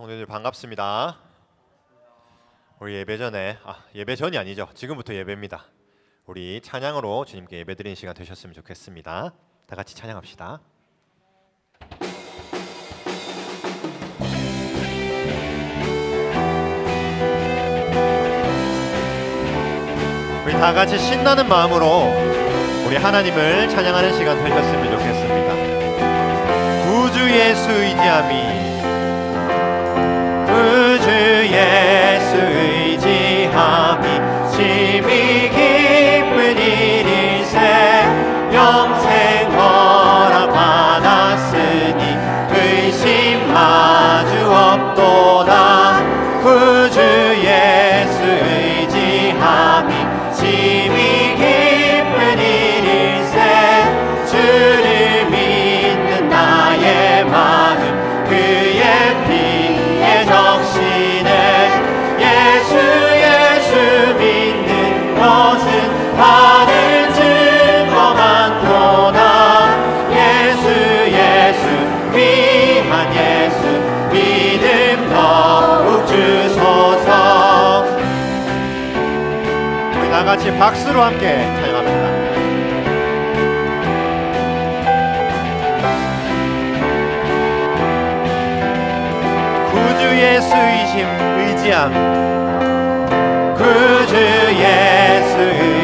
성도님들 반갑습니다. 우리 예배 전에 아 예배 전이 아니죠. 지금부터 예배입니다. 우리 찬양으로 주님께 예배드리는 시간 되셨으면 좋겠습니다. 다 같이 찬양합시다. 우리 다 같이 신나는 마음으로 우리 하나님을 찬양하는 시간 되셨으면 좋겠습니다. 구주 예수 의지함이 함이 박수로 함께 찬양합니다. 구주 예수 의심 의지함. 구주 예수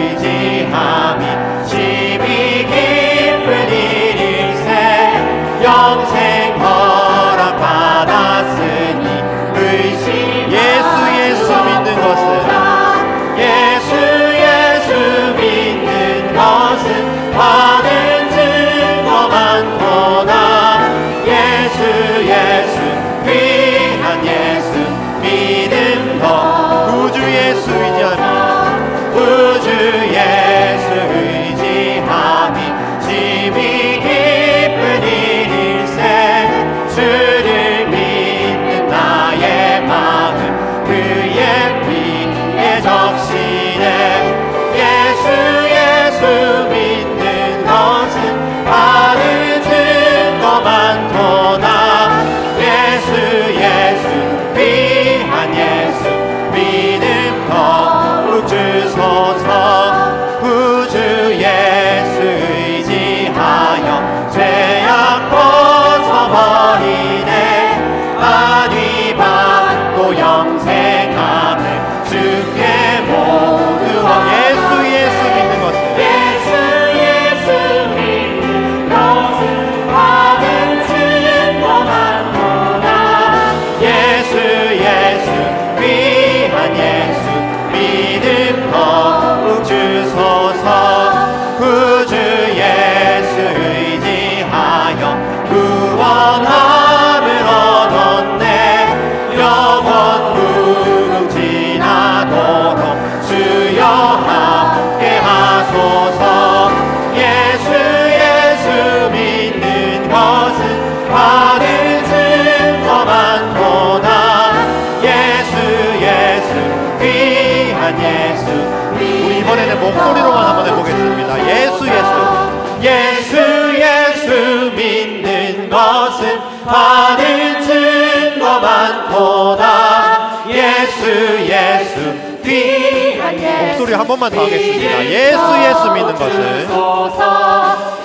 받은 증거 많도다. 예수 예수 귀한 예수 목소리 한 번만 더 하겠습니다. 예수 예수 믿는 것은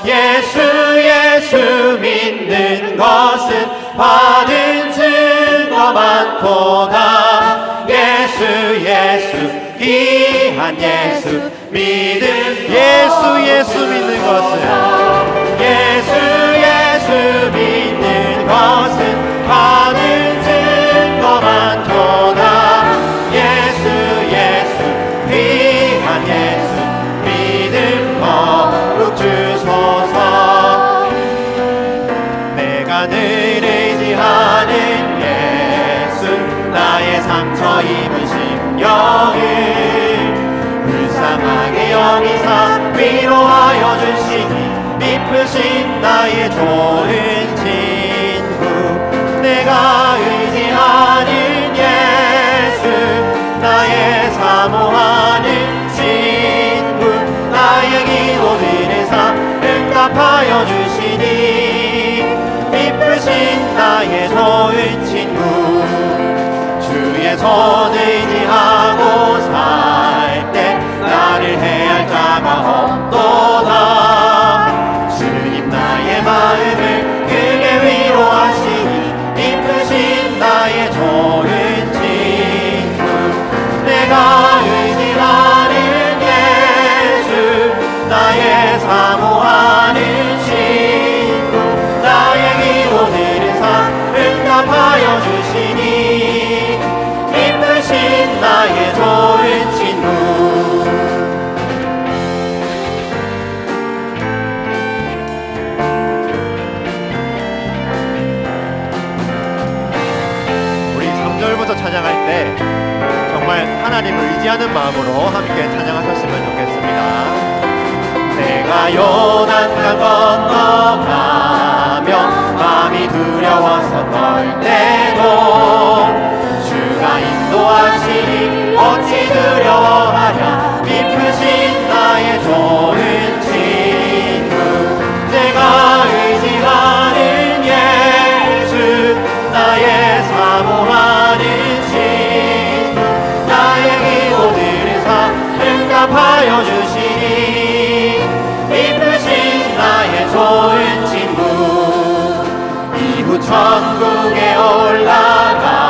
예수 예수 믿는 것은 받은 증거 많도다. 예수 예수 귀한 예수 믿음 예수 예수 믿는 것은 위로하여 주시니 미쁘신 나의 좋은 친구 내가 의지하는 예수 나의 사모하는 친구 나의 기도 들으사 응답하여 주시니 미쁘신 나의 좋은 친구 주의 손 의지하고 살 3절부터 찬양할 때 정말 하나님을 의지하는 마음으로 함께 찬양하셨으면 좋겠습니다. 내가 요단강 건너가며 마음이 두려워서 떨 때도 주가 인도하시니 어찌 두려워하랴 깊으신 나의 좋 응답하여 주시니 이쁘신 나의 좋은 친구 이후 천국에 올라가서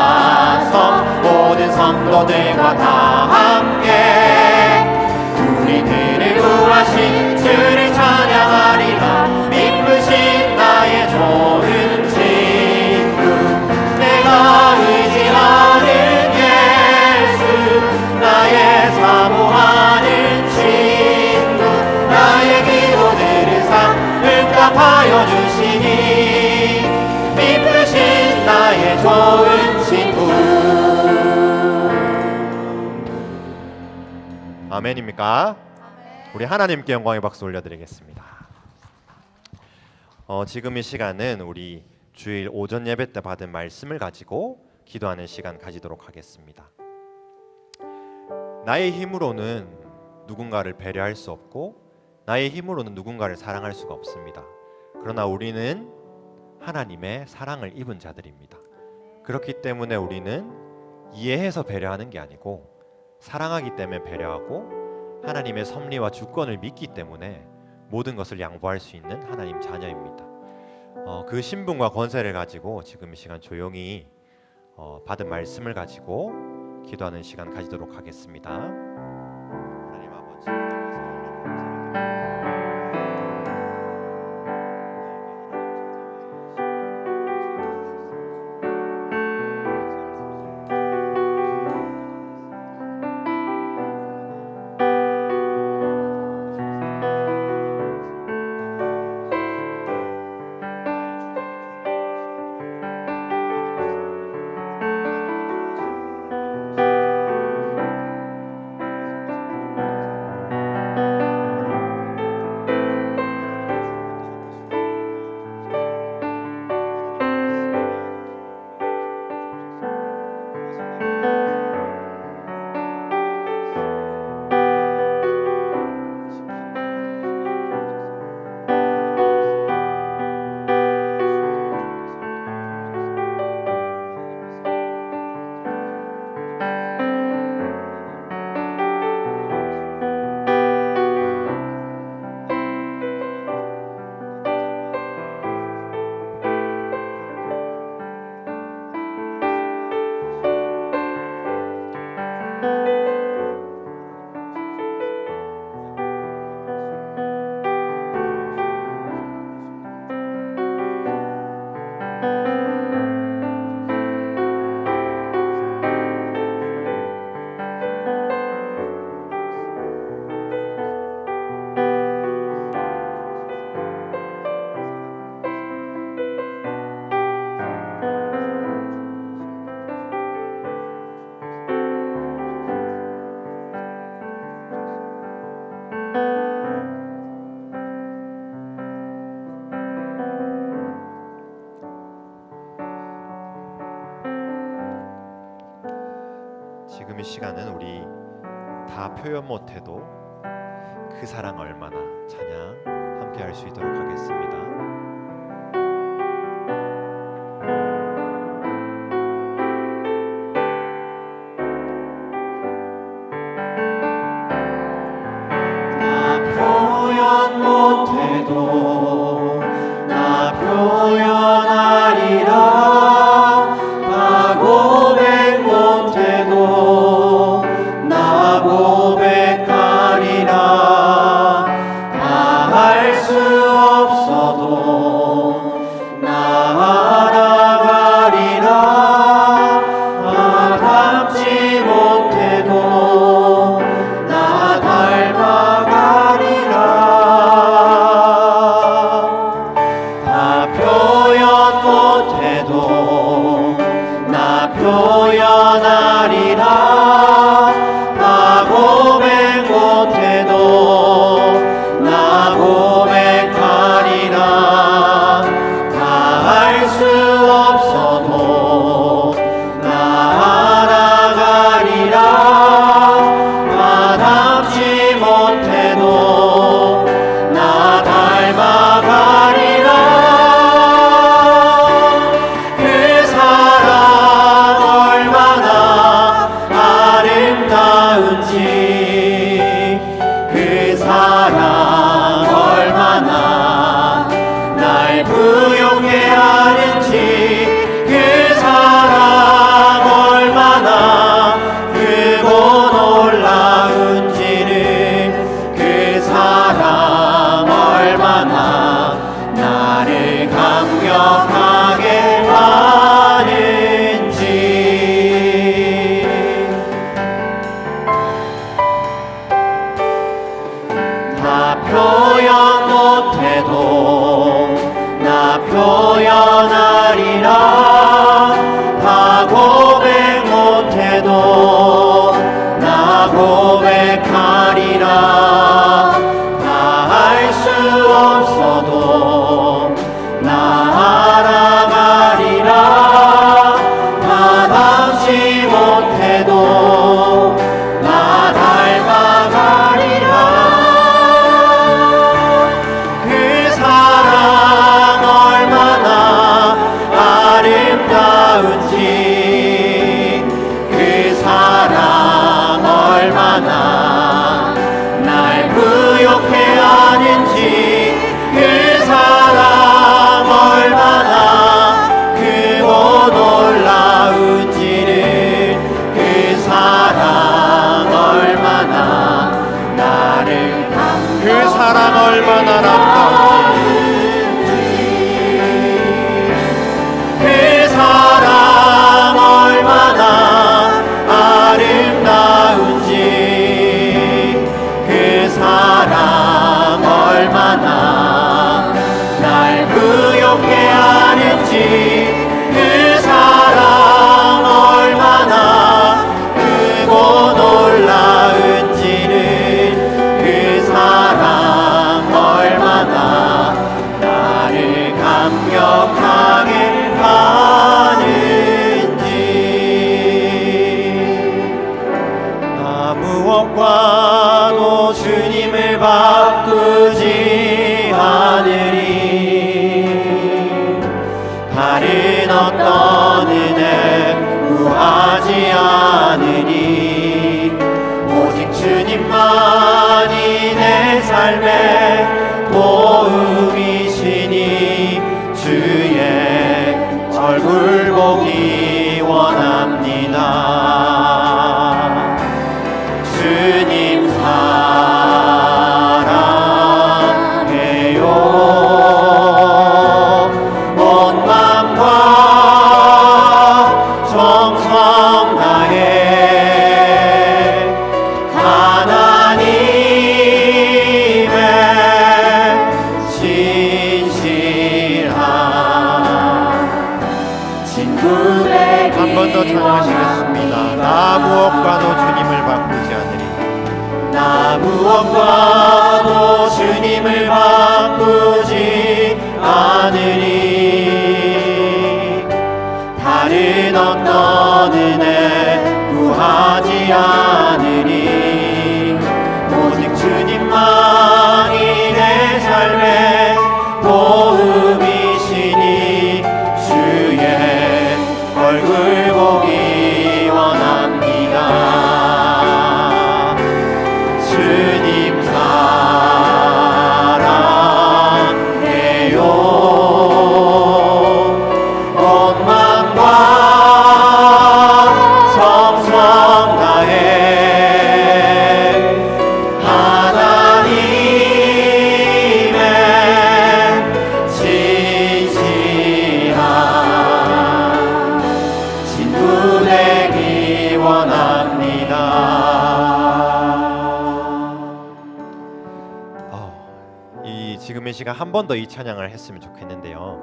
모든 성도들과 다 함께 우리 하나님께 영광의 박수 올려드리겠습니다. 어, 지금 이 시간은 우리 주일 오전 예배 때 받은 말씀을 가지고 기도하는 시간 가지도록 하겠습니다. 나의 힘으로는 누군가를 배려할 수 없고 나의 힘으로는 누군가를 사랑할 수가 없습니다. 그러나 우리는 하나님의 사랑을 입은 자들입니다. 그렇기 때문에 우리는 이해해서 배려하는 게 아니고 사랑하기 때문에 배려하고 하나님의 섭리와 주권을 믿기 때문에 모든 것을 양보할 수 있는 하나님 자녀입니다. 어, 그 신분과 권세를 가지고 지금 이 시간 조용히 어, 받은 말씀을 가지고 기도하는 시간 가지도록 하겠습니다. 표현 못해도 그 사랑 얼마나 찬양 함께 할 수 있도록 하겠습니다. দয়া 번 더 이 찬양을 했으면 좋겠는데요.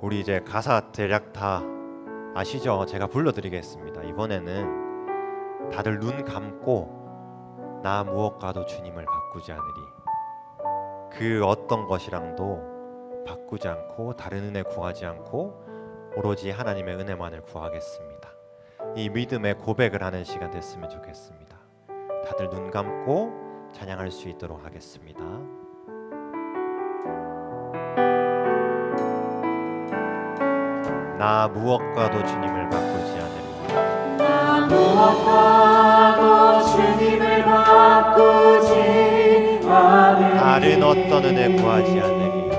우리 이제 가사 대략 다 아시죠? 제가 불러드리겠습니다. 이번에는 다들 눈 감고 나 무엇과도 주님을 바꾸지 않으리. 그 어떤 것이랑도 바꾸지 않고 다른 은혜 구하지 않고 오로지 하나님의 은혜만을 구하겠습니다. 이 믿음의 고백을 하는 시간 됐으면 좋겠습니다. 다들 눈 감고 찬양할 수 있도록 하겠습니다. 나 무엇과도 주님을 바꾸지 않으리. 나 무엇과도 주님을 바꾸지 않으리 다른 어떤 은혜 구하지 않으리.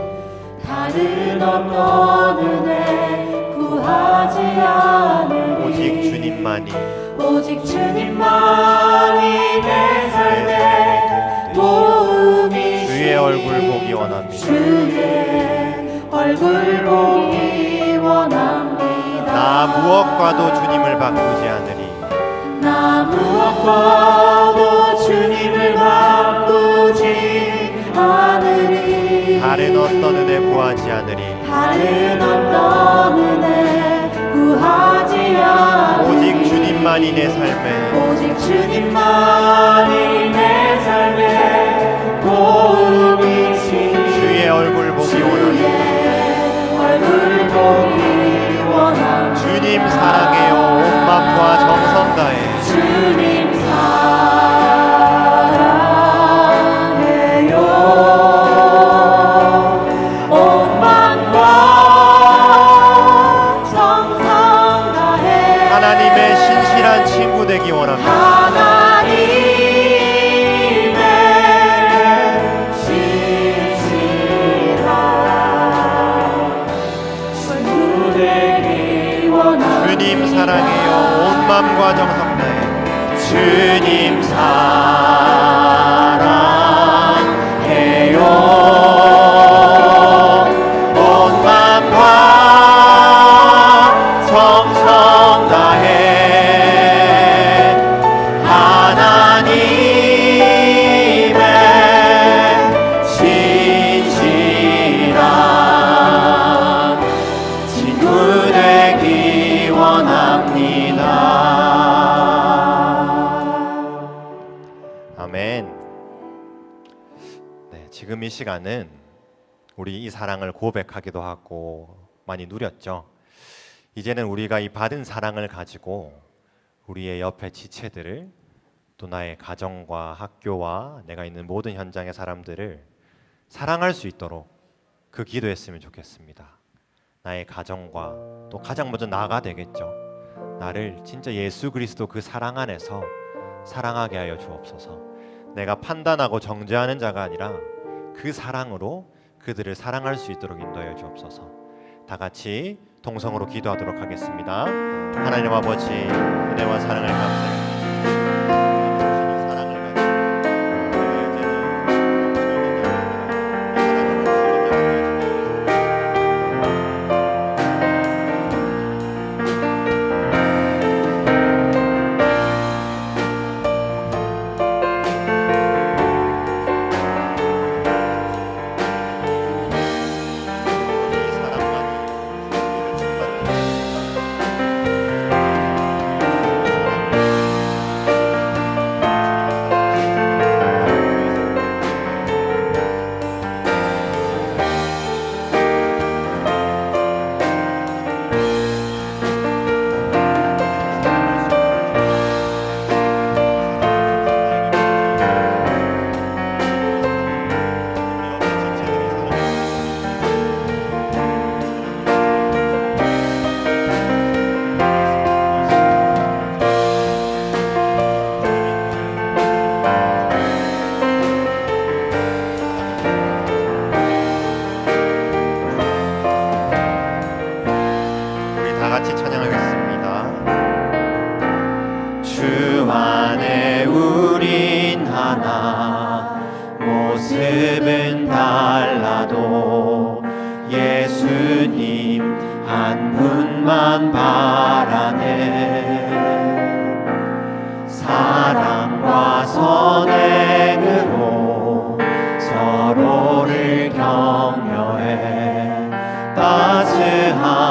다른 어떤 은혜 구하지 않으리 오직 주님만이 오직 주님만이 내 삶의 도움이 주의 얼굴 보기 원합니다. 주의 얼굴 보기 나 무엇과도 주님을 바꾸지 않으리. 나 무엇과도 주님을 바꾸지 않으리 다른 어떤 은혜 구하지 않으리. 다른 어떤 은혜 구하지 않으리 오직 주님만이 내 삶에 오직 주님만이 내 삶의 도움이시니 주의 얼굴 보기 원합니다. 주의 얼굴 보기 주님 사랑해요. 온 마음과 정성 다해. 이 시간은 우리 이 사랑을 고백하기도 하고 많이 누렸죠. 이제는 우리가 이 받은 사랑을 가지고 우리의 옆에 지체들을 또 나의 가정과 학교와 내가 있는 모든 현장의 사람들을 사랑할 수 있도록 그 기도했으면 좋겠습니다. 나의 가정과 또 가장 먼저 나가 되겠죠. 나를 진짜 예수 그리스도 그 사랑 안에서 사랑하게 하여 주옵소서. 내가 판단하고 정죄하는 자가 아니라 그 사랑으로 그들을 사랑할 수 있도록 인도하여 주옵소서. 다 같이 동성으로 기도하도록 하겠습니다. 하나님 아버지 하나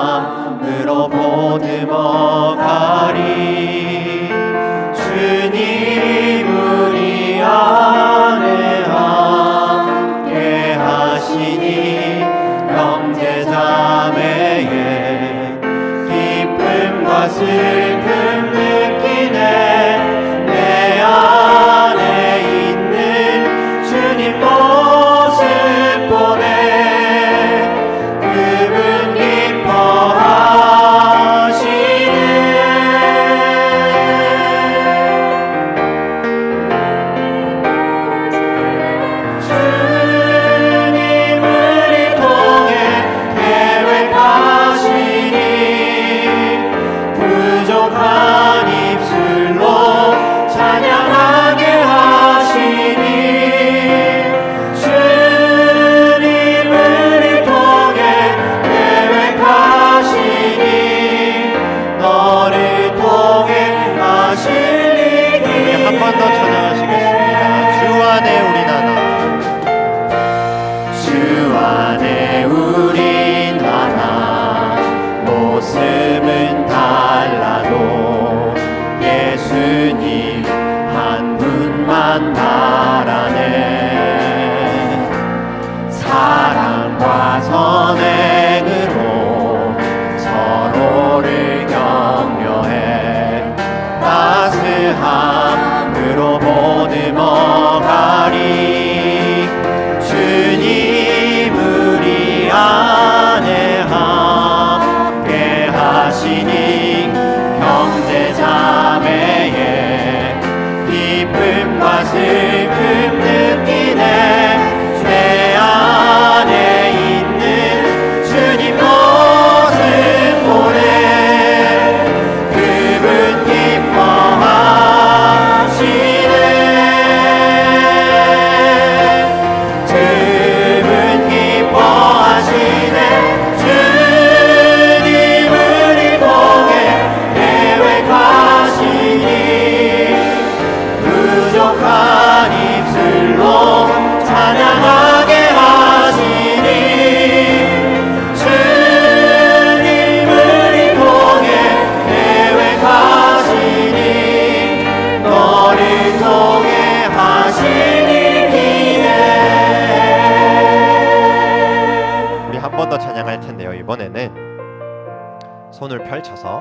손을 펼쳐서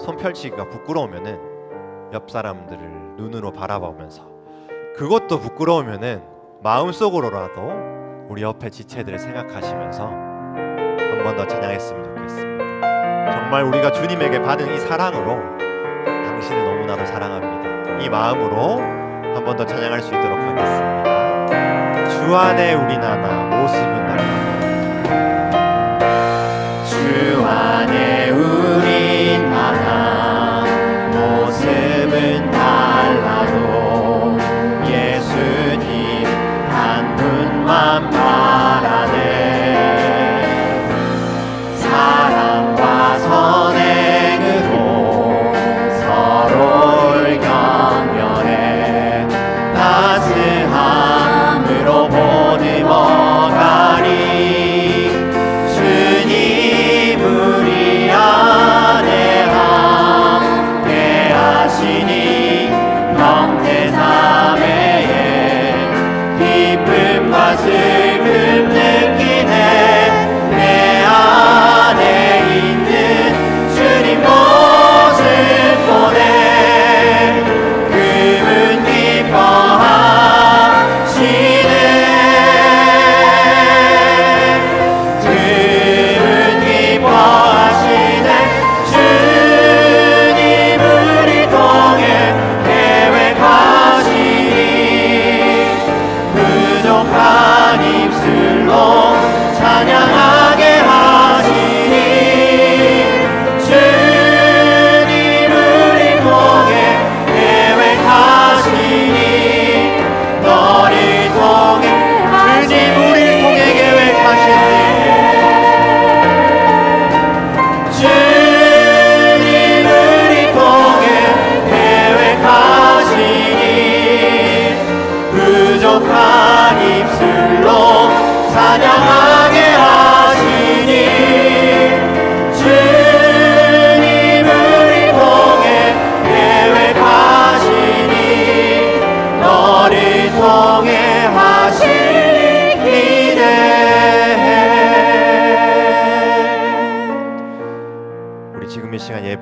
손 펼치기가 부끄러우면은 옆 사람들을 눈으로 바라보면서 그것도 부끄러우면은 마음속으로라도 우리 옆에 지체들을 생각하시면서 한 번 더 찬양했으면 좋겠습니다. 정말 우리가 주님에게 받은 이 사랑으로 당신을 너무나도 사랑합니다. 이 마음으로 한 번 더 찬양할 수 있도록 하겠습니다. 주 안에 우리 나나 모습은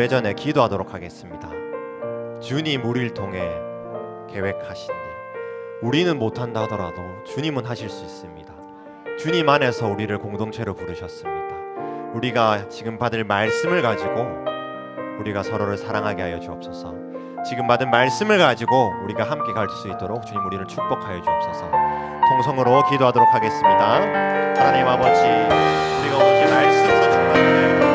예배 전에 기도하도록 하겠습니다. 주님 우리를 통해 계획하신 일 우리는 못한다 하더라도 주님은 하실 수 있습니다. 주님 안에서 우리를 공동체로 부르셨습니다. 우리가 지금 받을 말씀을 가지고 우리가 서로를 사랑하게 하여 주옵소서. 지금 받은 말씀을 가지고 우리가 함께 갈 수 있도록 주님 우리를 축복하여 주옵소서. 통성으로 기도하도록 하겠습니다. 하나님 아버지, 우리가 오직 말씀으로 주옵소서.